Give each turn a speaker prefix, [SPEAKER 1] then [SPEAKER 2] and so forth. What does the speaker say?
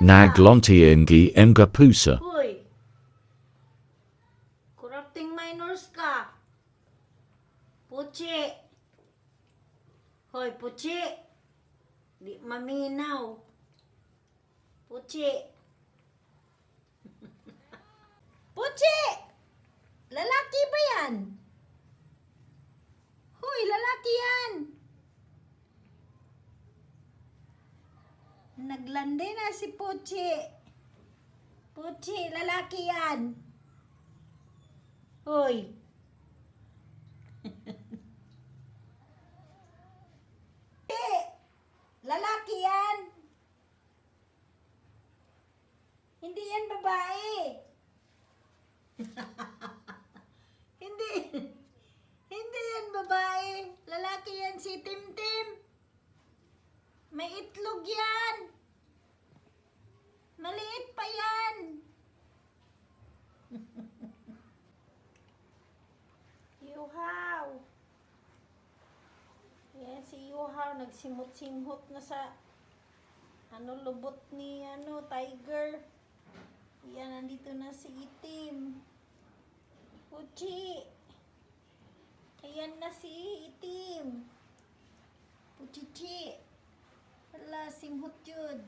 [SPEAKER 1] Naglontiengi emga pusa.
[SPEAKER 2] Hoy! Corrupting minors ka. Puchi! Hoy, Puchi! Di maminaw. Puchi! Lalaki ba yan? Hoy, lalaki yan! Naglande na si Puchi. Puchi, lalaki yan. Hoy. eh, lalaki yan. Hindi yan babae. hindi. Hindi yan babae. Lalaki yan si Timtim. May itlog yan. Yuhaw. Yan si Yuhaw nagsimot-simot na sa ano lubot ni ano tiger. Yan nandito na si Itim. Puchi. Ayan na si Itim. Puchichi. Wala, simhot yun.